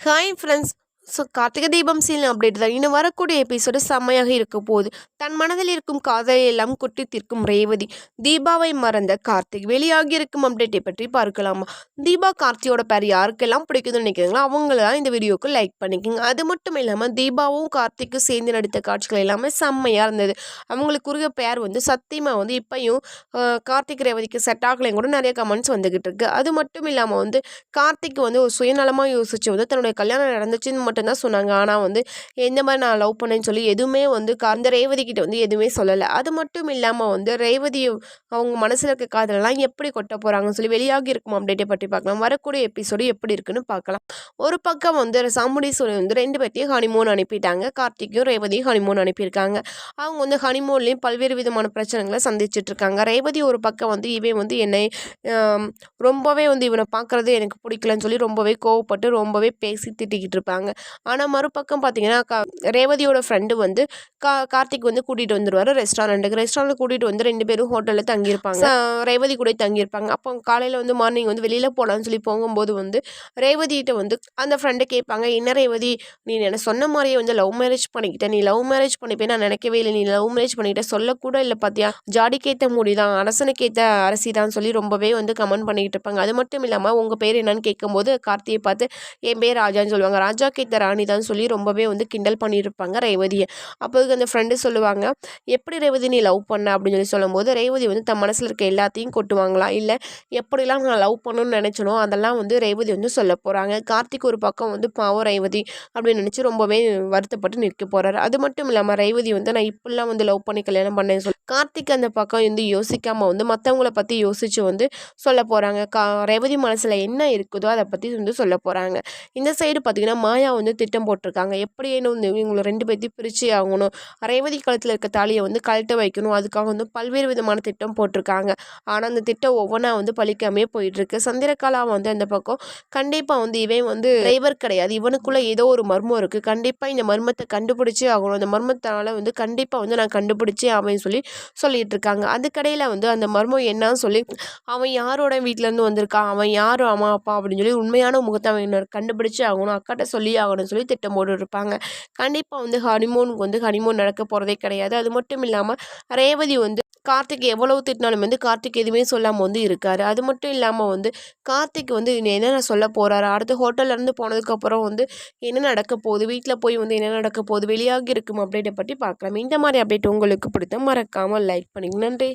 Hi friends so Karthigai Deepam seal update தான். இன்னும் வரக்கூடிய எபிசோடு செம்மையாக இருக்க போகுது. தன் மனதில் இருக்கும் காதலை எல்லாம் குட்டி தீர்க்கும் ரேவதி. தீபாவை மறந்த கார்த்திக் வெளியாகி இருக்கும் அப்டேட்டை பற்றி பார்க்கலாமா? தீபா கார்த்தியோட பேர் யாருக்கெல்லாம் பிடிக்குதுன்னு நினைக்கிறீங்களோ அவங்கள தான் இந்த வீடியோக்கு லைக் பண்ணிக்கோங்க. அது மட்டும் இல்லாமல் தீபாவும் கார்த்திக்கும் சேர்ந்து நடித்த காட்சிகள் எல்லாமே செம்மையாக இருந்தது. அவங்களுக்குரிய பேர் வந்து சத்தியமாக வந்து இப்பையும் கார்த்திக் ரேவதிக்கு செட் ஆகலையும் கூட நிறைய கமெண்ட்ஸ் வந்துக்கிட்டு இருக்கு. அது மட்டும் இல்லாமல் வந்து கார்த்திக் வந்து ஒரு சுயநலமாக யோசிச்சு வந்து தன்னுடைய கல்யாணம் நடந்துச்சுன்னு மட்டும்தான் சொன்னாங்க. ஆனால் வந்து எந்த மாதிரி நான் லவ் பண்ணேன்னு சொல்லி எதுவுமே வந்து அந்த ரேவதி கிட்ட வந்து எதுவுமே சொல்லலை. அது மட்டும் இல்லாமல் வந்து ரேவதி அவங்க மனசில் இருக்க காதலெல்லாம் எப்படி கொட்ட போகிறாங்கன்னு சொல்லி வெளியாகி இருக்கும் அப்டேட்டை பற்றி பார்க்கலாம். வரக்கூடிய எபிசோடு எப்படி இருக்குன்னு பார்க்கலாம். ஒரு பக்கம் வந்து சாமுடீஸ்வரி வந்து ரெண்டு பேர்த்தையும் ஹனிமூன் அனுப்பிட்டாங்க. கார்த்திக்கும் ரேவதியும் ஹனிமூன் அனுப்பியிருக்காங்க. அவங்க வந்து ஹனிமூன்லேயும் பல்வேறு விதமான பிரச்சனைகளை சந்திச்சுட்டு இருக்காங்க. ரேவதி ஒரு பக்கம் வந்து இவன் வந்து என்னை ரொம்பவே வந்து இவனை பார்க்குறது எனக்கு பிடிக்கலன்னு சொல்லி ரொம்பவே கோவப்பட்டு ரொம்பவே பேசி திட்டிக்கிட்டு இருப்பாங்க. ஆனால் மறுபக்கம் பார்த்தீங்கன்னா கா ரேவதியோட ஃப்ரெண்டு வந்து கா கார்த்திக் வந்து கூட்டிகிட்டு வந்துடுவார் ரெஸ்டாரண்ட்டுக்கு ரெஸ்டாரண்ட் கூட்டிகிட்டு வந்து ரெண்டு பேரும் ஹோட்டலில் தங்கியிருப்பாங்க. ரேவதி கூட தங்கியிருப்பாங்க. அப்போ காலையில் வந்து மார்னிங் வந்து வெளியில் போகலான்னு சொல்லி போகும்போது வந்து ரேவதிகிட்ட வந்து அந்த ஃப்ரெண்டு கேட்பாங்க என்ன ரேவதி நீ என்ன சொன்ன மாதிரியே வந்து லவ் மேரேஜ் பண்ணிக்கிட்ட. நீ லவ் மேரேஜ் பண்ணிப்பே நான் நினைக்கவே இல்லை. நீ லவ் மேரேஜ் பண்ணிக்கிட்ட. சொல்லக்கூட இல்லை பார்த்தியா ஜாடிக்கேற்ற முடி தான் அரசனுக்கேற்ற அரசி தான் சொல்லி ரொம்பவே வந்து கமெண்ட் பண்ணிக்கிட்டு இருப்பாங்க. அது மட்டும் இல்லாமல் உங்கள் பேர் என்னன்னு கேட்கும்போது கார்த்தியை பார்த்து என் பேர் ராஜான்னு சொல்லுவாங்க. ராஜாக்கு ராணி தான் சொல்லி ரொம்பவே வந்து கிண்டல் பண்ணியிருப்பாங்க ரேவதியை. அப்போதுக்கு அந்த ஃப்ரெண்டு சொல்லுவாங்க எப்படி ரேவதி நீ லவ் பண்ண? அப்படின்னு சொல்லி சொல்லும்போது ரேவதி வந்து தன் மனசில் இருக்க எல்லாத்தையும் கொட்டுவாங்களாம் இல்லை எப்படிலாம் நான் லவ் பண்ணணும்னு நினச்சனோ அதெல்லாம் வந்து ரேவதி வந்து சொல்ல போகிறாங்க கார்த்திக் ஒரு பக்கம் வந்து பாவம் ரேவதி அப்படின்னு நினச்சி ரொம்பவே வருத்தப்பட்டு நிற்க போகிறாரு அது மட்டும் இல்லாமல் ரேவதி வந்து நான் இப்படிலாம் வந்து லவ் பண்ணி கல்யாணம் பண்ணேன்னு சொல்லி கார்த்திக் அந்த பக்கம் வந்து யோசிக்காமல் வந்து மற்றவங்கள பற்றி யோசித்து வந்து சொல்ல போகிறாங்க கா ரேவதி மனசில் என்ன இருக்குதோ அதை பற்றி வந்து சொல்ல போகிறாங்க இந்த சைடு பார்த்திங்கன்னா மாயா வந்து திட்டம் போட்டிருக்காங்க. எப்படியேன்னு வந்து இவங்களை ரெண்டு பேர்த்தையும் பிரித்து ஆகணும். ரேவதி காலத்தில் இருக்க தாலியை வந்து கழட்ட வைக்கணும். அதுக்காக வந்து பல்வேறு விதமான திட்டம் போட்டிருக்காங்க. ஆனால் அந்த திட்டம் ஒவ்வொன்றா வந்து பழிக்காமே போயிட்டுருக்கு. சந்திரகலா வந்து அந்த பக்கம் கண்டிப்பாக வந்து இவன் வந்து டிரைவர் கிடையாது. இவனுக்குள்ளே ஏதோ ஒரு மர்மம் இருக்குது கண்டிப்பாக இந்த மர்மத்தை கண்டுபிடிச்சே ஆகணும். அந்த மர்மத்தால் வந்து கண்டிப்பாக வந்து நான் கண்டுபிடிச்சே அவன் சொல்லி சொல்லிட்டு இருக்காங்க அதுக்கடையில் வந்து அந்த மர்மம் என்னன்னு சொல்லி அவன் யாரோட வீட்டிலேருந்து வந்திருக்கான்? அவன் யார்? அம்மா அப்பா அப்படின்னு சொல்லி உண்மையான முகத்தை அவன் கண்டுபிடிச்சே ஆகணும். அக்காட்ட சொல்லி ஆகணும்னு சொல்லி திட்டம் போட்டு இருப்பாங்க. கண்டிப்பாக வந்து ஹனிமூனுக்கு வந்து ஹனிமூன் நடக்க போகிறதே கிடையாது. அது மட்டும் இல்லாமல் ரேவதி வந்து கார்த்திக் எவ்வளவு திட்டினாலும் வந்து கார்த்திக் எதுவுமே சொல்லாமல் வந்து இருக்கார். அது மட்டும் இல்லாமல் வந்து கார்த்திக் வந்து என்னென்ன சொல்ல போகிறாரு அடுத்து ஹோட்டல்லேருந்து போனதுக்கப்புறம் வந்து என்ன நடக்க போகுது? வீட்டில் போய் வந்து என்ன நடக்க போகுது? வெளியாகி இருக்கும் அப்டேட்டை பற்றி பார்க்கலாம். இந்த மாதிரி அப்டேட் உங்களுக்கு பிடித்த மறக்காமல் லைக் பண்ணிங்க. நன்றி.